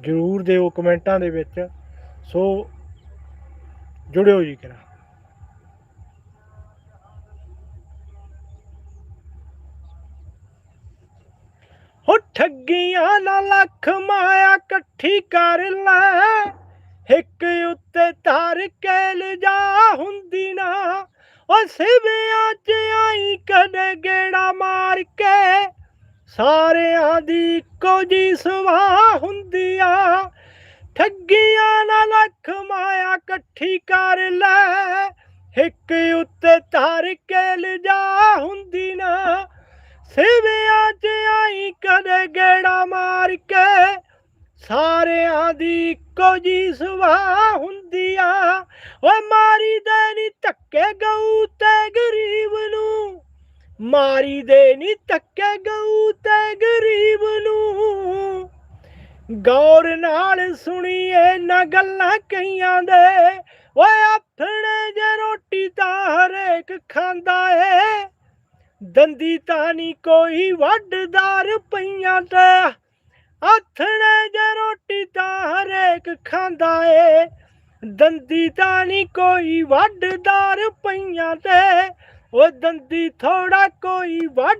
ਜਰੂਰ ਦਿਓ ਕਮੈਂਟਾਂ ਦੇ ਵਿੱਚ। ਸੋ, ਜੁੜਿਓ ਜੀ ਕਰਾ ਹੋ ਠੱਗੀਆਂ ਨਾ ਲੱਖ ਮਾਇਆ ਇਕੱਠੀ ਕਰ ਲੈ। ਇੱਕ ਉੱਤੇ ਧਾਰ ਕੇ ਲਿਜਾ ਹੁੰਦੀ ਨਾ। ਉਹ ਸਿਵਿਆਂ ਚ ਆਈ ਕਦੇ ਗੇੜਾ ਮਾਰ ਕੇ। ਸਾਰਿਆਂ ਦੀ ਇੱਕੋ ਜੀ ਸੁਭਾਅ ਠੱਗੀਆਂ ਨਾ ਲੱਖ ਮਾਇਆ ਇਕੱਠੀ ਕਰ ਲੈ। ਇੱਕ ਉੱਤੇ ਧਰ ਕੇ ਲਿਜਾ ਹੁੰਦੀ ਨਾ। ਸਿਵਿਆਂ ਚ ਆਈ ਕਦੇ ਗੇੜਾ ਮਾਰ ਕੇ। ਸਾਰਿਆਂ ਦੀ ਇੱਕੋ ਜੀ ਸੁਭਾਅ ਹੁੰਦੀ ਆ। ਓਏ ਮਾਰੀ ਦੇ ਨੀ ਧੱਕੇ ਗਊ ਤੇ ਗਰੀਬ ਨੂੰ। ਮਾਰੀ ਦੇ ਨੀ ਧੱਕੇ ਗਊ ਗੌਰ ਨਾਲ ਸੁਣੀਏ ਨਾ ਗੱਲਾਂ ਕਈਆਂ ਦੇ। ਓਏ ਆਥਣੇ ਜੇ ਰੋਟੀ ਤਾਂ ਹਰੇਕ ਖਾਂਦਾ ਏ। ਦੰਦੀ ਤਾਂ ਨਹੀਂ ਕੋਈ ਵੱਡਦਾਰ ਪਈਆਂ ਤੇ। ਆਥਣੇ ਜੇ ਰੋਟੀ ਤਾਂ ਹਰੇਕ ਖਾਂਦਾ ਏ। ਦੰਦੀ ਤਾਂ ਨਹੀਂ ਕੋਈ ਵੱਡਦਾਰ ਪਈਆਂ ਤੇ। ਉਹ ਦੰਦੀ ਥੋੜਾ ਕੋਈ ਵੱਡ